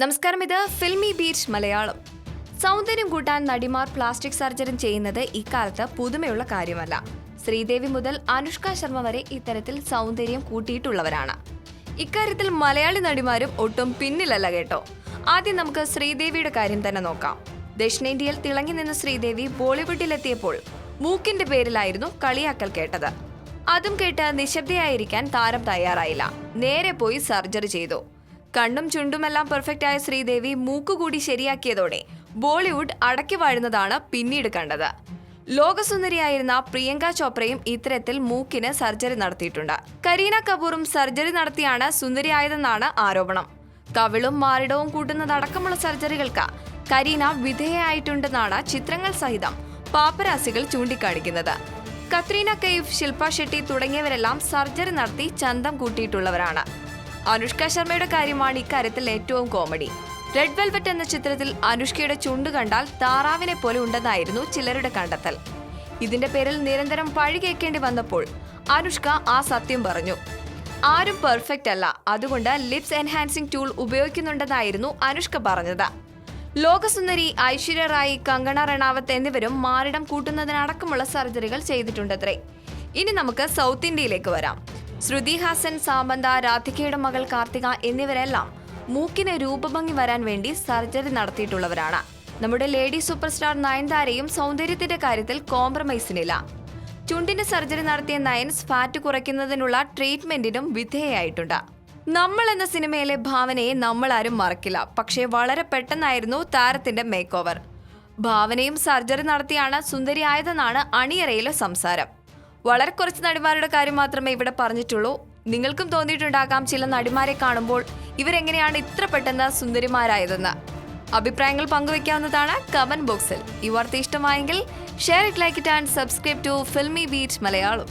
നമസ്കാരം ഇത് filmy beach Malayalam. സൗന്ദര്യം കൂട്ടാൻ നടിമാർ പ്ലാസ്റ്റിക് സർജറി ചെയ്യുന്നത് ഇക്കാലത്ത് പുതുമയുള്ള കാര്യമല്ല. ശ്രീദേവി മുതൽ അനുഷ്ക ശർമ്മ വരെ ഇത്തരത്തിൽ സൗന്ദര്യം കൂട്ടിയിട്ടുള്ളവരാണ്. ഇക്കാര്യത്തിൽ മലയാളി നടിമാരും ഒട്ടും പിന്നിലല്ല കേട്ടോ. ആദ്യം നമുക്ക് ശ്രീദേവിയുടെ കാര്യം തന്നെ നോക്കാം. ദക്ഷിണേന്ത്യയിൽ തിളങ്ങി നിന്ന ശ്രീദേവി ബോളിവുഡിലെത്തിയപ്പോൾ മൂക്കിന്റെ പേരിലായിരുന്നു കളിയാക്കൽ കേട്ടത്. അതും കേട്ട് നിശബ്ദയായിരിക്കാൻ താരം തയ്യാറായില്ല. നേരെ പോയി സർജറി ചെയ്തു. കണ്ണും ചുണ്ടുമെല്ലാം പെർഫെക്റ്റ് ആയ ശ്രീദേവി മൂക്കുകൂടി ശരിയാക്കിയതോടെ ബോളിവുഡ് അടക്കി വാഴുന്നതാണ് പിന്നീട് കണ്ടത്. ലോകസുന്ദരിയായിരുന്ന പ്രിയങ്ക ചോപ്രയും ഇത്തരത്തിൽ മൂക്കിന് സർജറി നടത്തിയിട്ടുണ്ട്. കരീന കപൂറും സർജറി നടത്തിയാണ് സുന്ദരിയായതെന്നാണ് ആരോപണം. കവിളും മാറിടവും കൂട്ടുന്നതടക്കമുള്ള സർജറികൾക്ക് കരീന വിധേയയായിട്ടുണ്ടെന്നാണ് ചിത്രങ്ങൾ സഹിതം പാപ്പരാസികൾ ചൂണ്ടിക്കാണിക്കുന്നത്. കത്രീന കൈഫ് ശില്പ ഷെട്ടി തുടങ്ങിയവരെല്ലാം സർജറി നടത്തി ചന്തം കൂട്ടിയിട്ടുള്ളവരാണ്. അനുഷ്ക ശർമ്മയുടെ കാര്യമാണ് ഇക്കാര്യത്തിൽ ഏറ്റവും കോമഡി. റെഡ് വെൽവെറ്റ് എന്ന ചിത്രത്തിൽ അനുഷ്കയുടെ ചുണ്ട് കണ്ടാൽ താറാവിനെ പോലെ ഉണ്ടെന്നായിരുന്നു ചിലരുടെ കണ്ടെത്തൽ. ഇതിന്റെ പേരിൽ നിരന്തരം പഴി കേൾക്കേണ്ടി വന്നപ്പോൾ അനുഷ്ക ആ സത്യം പറഞ്ഞു. ആരും പെർഫെക്റ്റ് അല്ല. അതുകൊണ്ട് ലിപ്സ് എൻഹാൻസിംഗ് ടൂൾ ഉപയോഗിക്കുന്നുണ്ടെന്നായിരുന്നു അനുഷ്ക പറഞ്ഞത്. ലോകസുന്ദരി ഐശ്വര്യ റായി കങ്കണ റണാവത്ത് എന്നിവരും മാറിടം കൂട്ടുന്നതിനടക്കമുള്ള സർജറികൾ ചെയ്തിട്ടുണ്ടത്രേ. ഇനി നമുക്ക് സൗത്ത് ഇന്ത്യയിലേക്ക് വരാം. ശ്രുതി ഹാസൻ സാമന്ത രാധികയുടെ മകൾ കാർത്തിക എന്നിവരെല്ലാം മൂക്കിന് രൂപഭംഗി വരാൻ വേണ്ടി സർജറി നടത്തിയിട്ടുള്ളവരാണ്. നമ്മുടെ ലേഡി സൂപ്പർ സ്റ്റാർ നയൻതാരയും സൗന്ദര്യത്തിന്റെ കാര്യത്തിൽ കോംപ്രമൈസിനില്ല. ചുണ്ടിന്റെ സർജറി നടത്തിയ നയൻസ് ഫാറ്റ് കുറയ്ക്കുന്നതിനുള്ള ട്രീറ്റ്മെന്റിനും വിധേയായിട്ടുണ്ട് നമ്മൾ എന്ന സിനിമയിലെ ഭാവനയെ നമ്മൾ ആരും മറക്കില്ല. പക്ഷേ വളരെ പെട്ടെന്നായിരുന്നു താരത്തിന്റെ മേക്ക് ഓവർ ഭാവനയും സർജറി നടത്തിയാണ് സുന്ദരിയായതെന്നാണ് അണിയറയിലെ സംസാരം. വളരെ കുറച്ച് നടിമാരുടെ കാര്യം മാത്രമേ ഇവിടെ പറഞ്ഞിട്ടുള്ളൂ. നിങ്ങൾക്കും തോന്നിയിട്ടുണ്ടാകാം ചില നടിമാരെ കാണുമ്പോൾ ഇവരെങ്ങനെയാണ് ഇത്ര പെട്ടെന്ന് സുന്ദരിമാരായതെന്ന്. അഭിപ്രായങ്ങൾ പങ്കുവെക്കാവുന്നതാണ് കമന്റ് ബോക്സിൽ. ഈ വാർത്ത ഇഷ്ടമായെങ്കിൽ share it like it and subscribe to Filmibeat Malayalam.